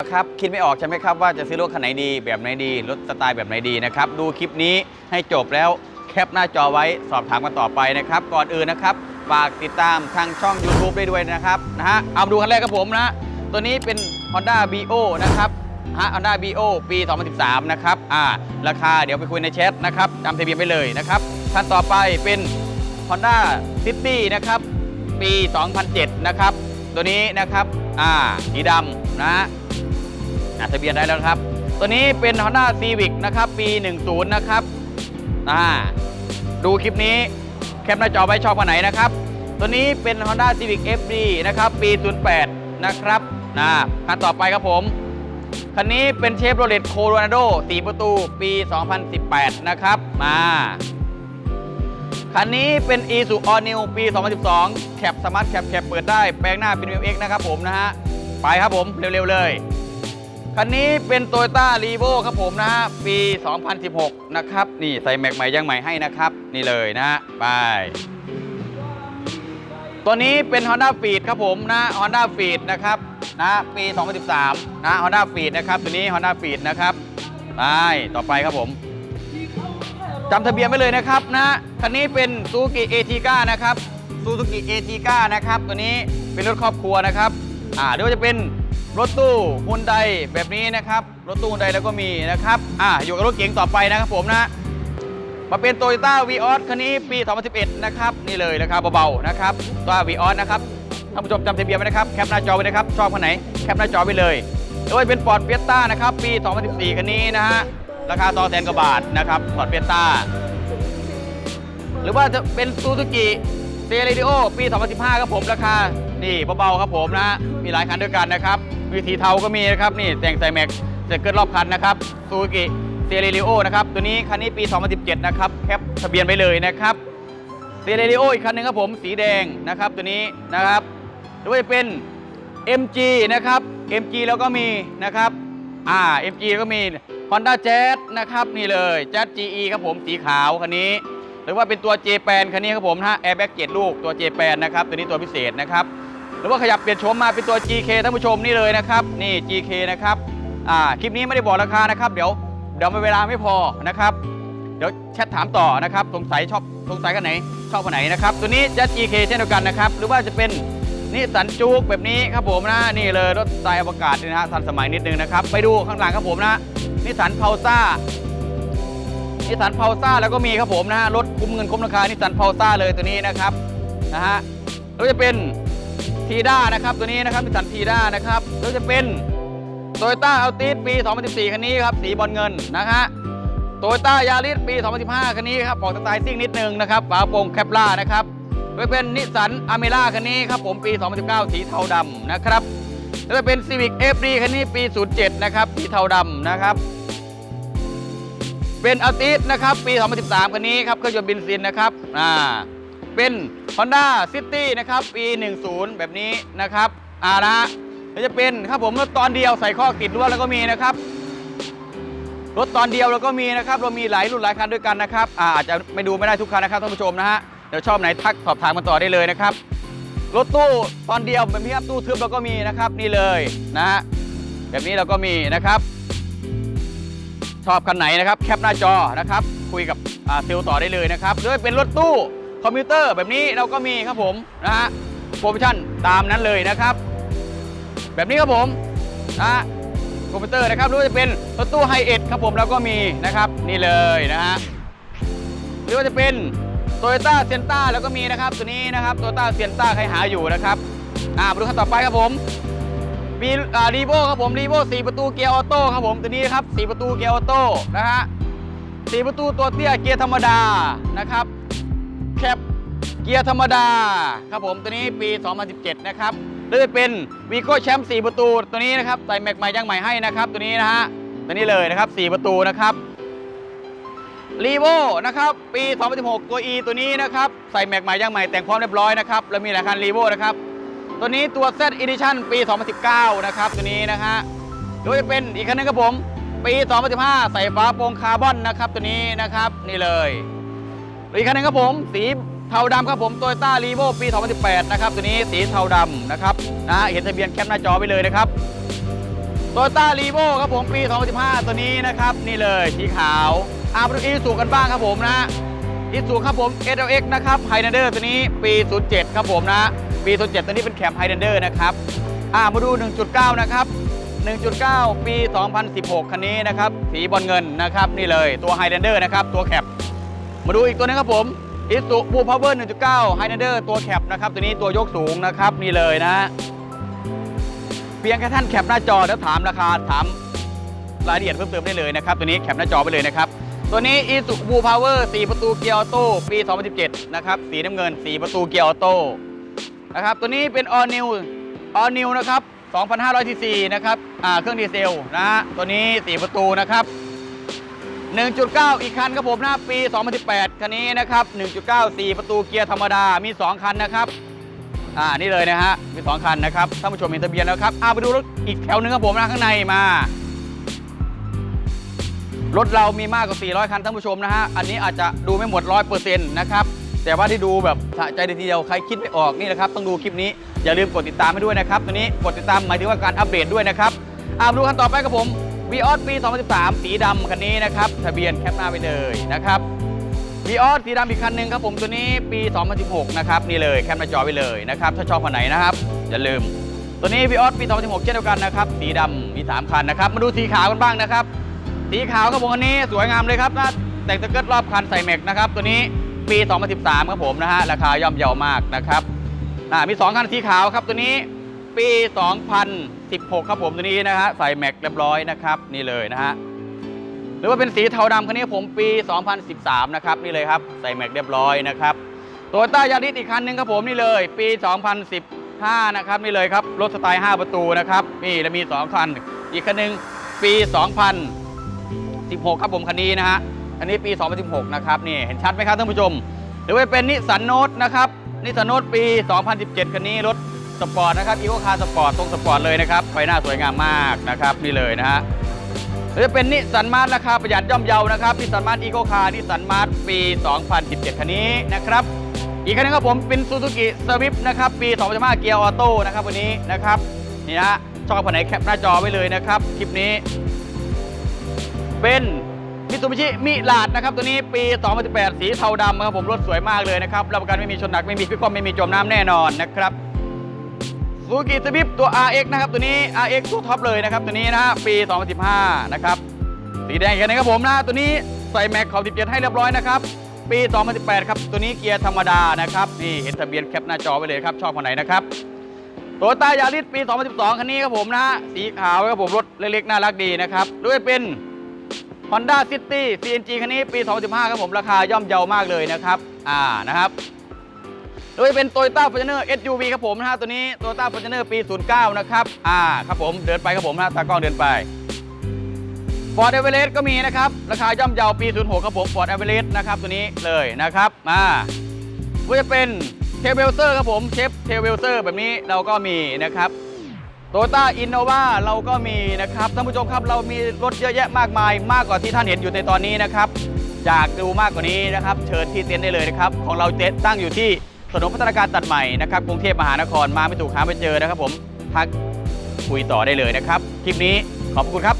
ครับคิดไม่ออกใช่ไหมครับว่าจะซื้อรถคันไหนดีแบบไหนดีรถสไตล์แบบไหนดีนะครับดูคลิปนี้ให้จบแล้วแคปหน้าจอไว้สอบถามกันต่อไปนะครับ ก่อนอื่นนะครับฝากติดตามทางช่อง YouTube ได้ด้วยนะครับนะฮะเอาดูคันแรกครับผมนะตัวนี้เป็น Honda BO นะครับฮะ Honda BO ปี 2013 นะครับอ่าราคาเดี๋ยวไปคุยในแชทนะครับจำทะเบียนไปเลยนะครับคันต่อไปเป็น Honda City นะครับปี 2007 นะครับตัวนี้นะครับอ่าสีดำนะฮะ อะทะเบียนได้แล้วครับ ตัวนี้เป็น Honda Civic นะครับ ปี 10 นะครับอ่าดูคลิปนี้แคปหน้าจอไว้ชอบกันไหนนะครับ ตัวนี้เป็น Honda Civic FD นะครับ ปี 08 นะครับนะคันต่อไปครับผม คันนี้เป็นเชฟโรเลตโคโรนาโด4ประตู ปี 2018 นะครับมาคันนี้เป็น e s u All New ปี 2012 แคปสมาร์ทแคปแคปเปิดได้ แปลงหน้าเป็น MX นะครับผมนะฮะ ไปครับผม เร็ว ๆ เลย คันนี้เป็น t o y ต้ารีโวครับผมนะฮะปี 2016 นะครับ นี่ใส่แม็กใหม่ย่างใหม่ให้นะครับ นี่เลยนะฮะไปตัวนี้เป็น Honda f e e d ครับผมนะ Honda f e e d นะครับนะปี 2013 นะ Honda f e e d นะครับตัวนี้ Honda f e e d นะครับไปต่อไปครับผมจำทะเบียนไว้เลยนะครับนะคันนี้เป็นซูซูกิเอทีก้านะครับซูซูกิเอทีก้านะครับตัวนี้เป็นรถครอบครัวนะครับอ่าหรือว่าจะเป็น รถตู้ฮุนไดแบบนี้นะครับ รถตู้ฮุนไดแล้วก็มีนะครับอ่าอยู่กับรถเก๋งต่อไปนะครับผมนะมาเป็นโตโยต้าวีออสคันนี้ปี 2011 นะครับ นี่เลยราคาเบาๆนะครับตัววีออสนะครับท่านผู้ชมจำทะเบียนไว้นะครับแคปหน้าจอไว้นะครับ ชอบคันไหนแคปหน้าจอไว้เลยโดยเป็นฟอร์ดเฟียต้านะครับ ปี 2014 คันนี้นะฮะราคา2แสนกว่าบาทนะครับฟอร์ดเฟียต้าหรือว่าจะเป็นซูซูกิ เซเรดิโอปี 2015 ครับผมราคา นี่เบาๆครับผมนะ มีหลายคันด้วยกันนะครับมีสีเทาก็มีนะครับ นี่แต่งใส่แม็กเสร็จเกิดรอบคันนะครับซูซูกิเซเรดิโอนะครับ ตัวนี้คันนี้ปี 2017 นะครับแคปทะเบียนไปเลยนะครับเซเรดิโออีกคันหนึ่งครับผมสีแดงนะครับตัวนี้นะครับหรือว่าจะเป็น MG นะครับ MG แล้วก็มีนะครับอ่า MG ก็มี Honda Jazz นะครับ นี่เลย Jazz GE ครับผมสีขาวคันนี้ รือว่าเป็นตัว J แปนคันนี้ครับผมนะฮะ Airbag 7ลูกตัว J แปนนะครับตัวนี้ตัวพิเศษนะครับหรือว่าขยับเปลี่ยนโฉมมาเป็นตัว GK ท่านผู้ชมนี่เลยนะครับนี่ GK นะครับอ่าคลิปนี้ไม่ได้บอกราคานะครับ เดี๋ยวเดี๋ยวเวลาไม่พอนะครับ เดี๋ยวแชทถามต่อนะครับสงสัยชอบสงสัยกันไหนชอบกันไหนนะครับตัวนี้จะ GK เช่นเดียวกันนะครับหรือว่าจะเป็นนิสสันจูกแบบนี้ครับผมนะนี่เลยรถสไตล์อวกาศนี่นะฮะทันสมัยนิดนึงนะครับ ไปดูข้างหลังครับผมนะนิสสันพาวซ่า นิสันพาวซ่าแล้วก็มีครับผมนะฮะรถคุ้มเงินคุ้มราคานิสันพาวซ่าเลยตัวนี้นะครับนะฮะแล้วจะเป็นทีด้านะครับตัวนี้นะครับนิสันทีด้านะครับแล้วจะเป็นโตโยต้าอัลติสปี 2014 คันนี้ครับสีบอลเงินนะฮะโตโยต้ายาริสปี 2015 คันนี้ครับออกสไตล์ซิ่งนิดนึงนะครับฝาโปร่งแคปล่านะครับแล้วเป็นนิสันอเมร่าคันนี้ครับผมปี 2019 สีเทาดำนะครับแล้วจะเป็น Civic FD คันนี้ปี 07 นะครับสีเทาดำนะครับ เป็นอัลติสนะครับ ปี 2013 คันนี้ครับ เครื่องยนต์เบนซินนะครับ อ่า เป็น Honda City นะครับ ปี 10 แบบนี้นะครับอ่านะฮะแล้วจะเป็นครับผมรถตอนเดียวใส่ข้อติดรั้วแล้วก็มีนะครับ รถตอนเดียวแล้วก็มีนะครับ เรามีหลายรุ่นหลายคันด้วยกันนะครับ อ่าอาจจะไม่ดูไม่ได้ทุกคันนะครับท่านผู้ชมนะฮะ เดี๋ยวชอบไหนทักสอบถามกันต่อได้เลยนะครับ รถตู้ตอนเดียวเป็นพี่ครับตู้ทึบเราก็มีนะครับ นี่เลยนะฮะ แบบนี้เราก็มีนะครับ ชอบคันไหนนะครับ แคปหน้าจอนะครับ คุยกับเซลล์ต่อได้เลยนะครับหรือว่าเป็นรถตู้คอมพิวเตอร์แบบนี้เราก็มีครับผมนะฮะโปรโมชั่นตามนั้นเลยนะครับ แบบนี้ครับผมนะคอมพิวเตอร์นะครับหรือว่าจะเป็นรถตู้ไฮเอ็ดครับผมเราก็มีนะครับนี่เลยนะฮะหรือว่าจะเป็นโตโยต้าเซนต้าแล้วก็มีนะครับตัวนี้นะครับโตโยต้าเซนต้าใครหาอยู่นะครับอ่ามาดูขั้นต่อไปครับผม มีรีโวครับผมรีโว4ประตูเกียร์ออโต้ครับผมตัวนี้ครับ4ประตูเกียร์ออโต้นะฮะ4ประตูตัวเตี้ยเกียร์ธรรมดานะครับแคปเกียร์ธรรมดาครับผมตัวนี้ปี 2017 นะครับหรือจะเป็นวีโก้แชมป์4ประตูตัวนี้นะครับใส่แม็กใหม่ย่างใหม่ให้นะครับ ตัวนี้นะฮะตัวนี้เลยนะครับ 4 ประตูนะครับรีโวนะครับปี 2016 ตัว E ตัวนี้นะครับ ใส่แม็กใหม่ย่างใหม่แต่งพร้อมเรียบร้อยนะครับแล้วมีหลายคันรีโวนะครับ ตัวนี้ตัว Z Edition ปี 2019 นะครับตัวนี้นะฮะหรือจะเป็นอีกคันหนึงครับผม ปี 2015 ใส่ฝาโปร่งคาร์บอนนะครับตัวนี้นะครับนี่เลยอีกคันหนึงครับผม สีเทาดำครับผมโตโยต้ารีโวปี 2018 นะครับตัวนี้สีเทาดำนะครับนะฮะเห็นทะเบียนแคปหน้าจอไปเลยนะครับโตโยต้ารีโวครับผมปี 2015 ตัวนี้นะครับนี่เลยสีขาวอามาดูอีซูกันบ้างครับผมนะอีซูครับผม SLX นะครับไฮเนเดอร์ตัวนี้ปี 07 ครับผมนะ ปี07 ตัวนี้เป็นแคปไฮเดนเดอร์นะครับอ่ามาดู 1.9 นะครับ 1.9 ปี 2016 คันนี้นะครับ สีบอลเงินนะครับ นี่เลยตัวไฮเดนเดอร์นะครับ ตัวแคปมาดูอีกตัวนึงครับผมอิสุบูพาวเวอร์ 1.9 ไฮเดนเดอร์ตัวแคปนะครับ ตัวนี้ตัวยกสูงนะครับ นี่เลยนะเพียงแค่ท่านแคปหน้าจอแล้วถามราคาถามรายละเอียดเพิ่มเติมได้เลยนะครับ ตัวนี้แคปหน้าจอไปเลยนะครับ ตัวนี้อีสุบูพาวเวอร์4ประตูเกียร์ออโต้ปี 2017 นะครับ สีน้ำเงิน 4 ประตูเกียร์ออโต้ นะครับ ตัวนี้เป็น all new all new นะครับ2,500 cc นะครับเครื่องดีเซลนะฮะตัวนี้ 4 ประตูนะครับ 1.9 อีกคันครับผมนะปี 2018 คันนี้นะครับ 1.9 4 ประตูเกียร์ธรรมดา มี 2 คันนะครับ อ่า นี่เลยนะฮะ มี 2 คันนะครับ ท่านผู้ชมเห็นทะเบียนแล้วครับอ่าไปดูรถอีกแถวหนึงครับผมนะข้างในมา รถเรามีมากกว่า 400 คันท่านผู้ชมนะฮะ อันนี้อาจจะดูไม่หมด 100%นะครับ แต่ว่าที่ดูแบบสะใจทีเดียวใครคิดไม่ออกนี่นะครับต้องดูคลิปนี้อย่าลืมกดติดตามให้ด้วยนะครับตัวนี้กดติดตามหมายถึงว่าการอัปเดตด้วยนะครับอ่ามาดูคันต่อไปครับผม v ีออสปี 2013 สีดำคันนี้นะครับทะเบียนแคปหน้าไปเลยนะครับ v ีออสสีดำอีกคันหนึ่งครับผมตัวนี้ปี 2016 นะครับนี่เลยแคปหน้าจอไปเลยนะครับถ้าชอบคันไหนนะครับอย่าลืมตัวนี้ v ีออสปี 2016 เช่นเดียวกันนะครับสีดำมี 3 คันนะครับมาดูสีขาวกันบ้างนะครับสีขาวครับผมอันนี้สวยงามเลยครับนะแต่งสเกิร์ตรอบคันใส่แม็กนะครับตัวนี้ ปี 2013 ครับผมนะฮะ ราคาย่อมเยาวมากนะครับอ่ามี 2 คันสีขาวครับตัวนี้ปี 2016 ครับผมตัวนี้นะฮะ ใส่แม็กเรียบร้อยนะครับ นี่เลยนะฮะ หรือว่าเป็นสีเทาดำคันนี้ผมปี 2013 นะครับ นี่เลยครับ ใส่แม็กเรียบร้อยนะครับโตโยต้ายาริสอีกคันหนึ่งครับผมนี่เลย ปี 2015 นะครับนี่เลยครับ รถสไตล์ 5 ประตูนะครับ นี่แล้วมี 2 คัน อีกคันหนึ่งปี 2016 ครับผมคันนี้นะฮะ อันนี้ปี 2016 นะครับนี่เห็นชัดไหมครับท่านผู้ชม หรือว่าเป็นนิสสันโนตนะครับนิสสันโนตปี 2017 คันนี้รถสปอร์ตนะครับอีโคคาร์สปอร์ตตรงสปอร์ตเลยนะครับไฟหน้าสวยงามมากนะครับนี่เลยนะฮะหรือจะเป็นนิสสันมาร์ราคาประหยัดย่อมเยานะครับนิสสันมาร์อีโคคาร์นิสสันมาร์ปี 2017 คันนี้นะครับอีกคันนึงครับผมเป็นซูซูกิสวิฟนะครับปี 2015 เกียร์ออโต้นะครับวันนี้นะครับนี่นะฮะชอบคนไหนแคปหน้าจอไว้เลยนะครับคลิปนี้ เป็น มิตซูบิชิมิลาดนะครับตัวนี้ปี 2018 สีเทาดำครับผมรถสวยมากเลยนะครับรับประกันไม่มีชนหนักไม่มีพิกความไม่มีจมน้ำแน่นอนนะครับซูกิสวิฟตัว RX นะครับตัวนี้ RX ตัวท็อปเลยนะครับตัวนี้นะฮะปี 2015 นะครับสีแดงอีกคันหนึงครับผมนะตัวนี้ใส่แม็กขอบ17 ให้เรียบร้อยนะครับปี 2018 ครับตัวนี้เกียร์ธรรมดานะครับนี่เห็นทะเบียนแคปหน้าจอไว้เลยครับชอบคนไหนนะครับโตโยต้ายาริสปี 2012 คันนี้ครับผมนะสีขาวครับผมรถเล็กๆน่ารักดีนะครับด้วยเป็น Honda City CNG คันนี้ปี 2015 ครับผม ราคาย่อมเยาวมากเลยนะครับ อ่า นะครับ โดยเป็น Toyota Fortuner SUV ครับผมนะฮะ ตัวนี้ Toyota Fortuner ปี 09 นะครับ อ่า ครับผม เดินไปครับผมนะตากล้องเดินไป Ford Everest ก็มีนะครับ ราคาย่อมเยาปี 06 ครับผม Ford Everest นะครับ ตัวนี้เลยนะครับมาก็จะเป็นเทเวลเซอร์ครับผม เชฟเทเวลเซอร์แบบนี้เราก็มีนะครับ โตโยต้าอินโนวาเราก็มีนะครับท่านผู้ชมครับเรามีรถเยอะแยะมากมาย มากกว่าที่ท่านเห็นอยู่ในตอนนี้นะครับอยากดูมากกว่านี้นะครับ เชิญที่เต็นท์ได้เลยนะครับ ของเราเต็นท์ตั้งอยู่ที่ถนนพัฒนาการตัดใหม่นะครับกรุงเทพมหานครมาไม่ถูกหาไม่เจอนะครับ ผมทักคุยต่อได้เลยนะครับ คลิปนี้ขอบคุณครับ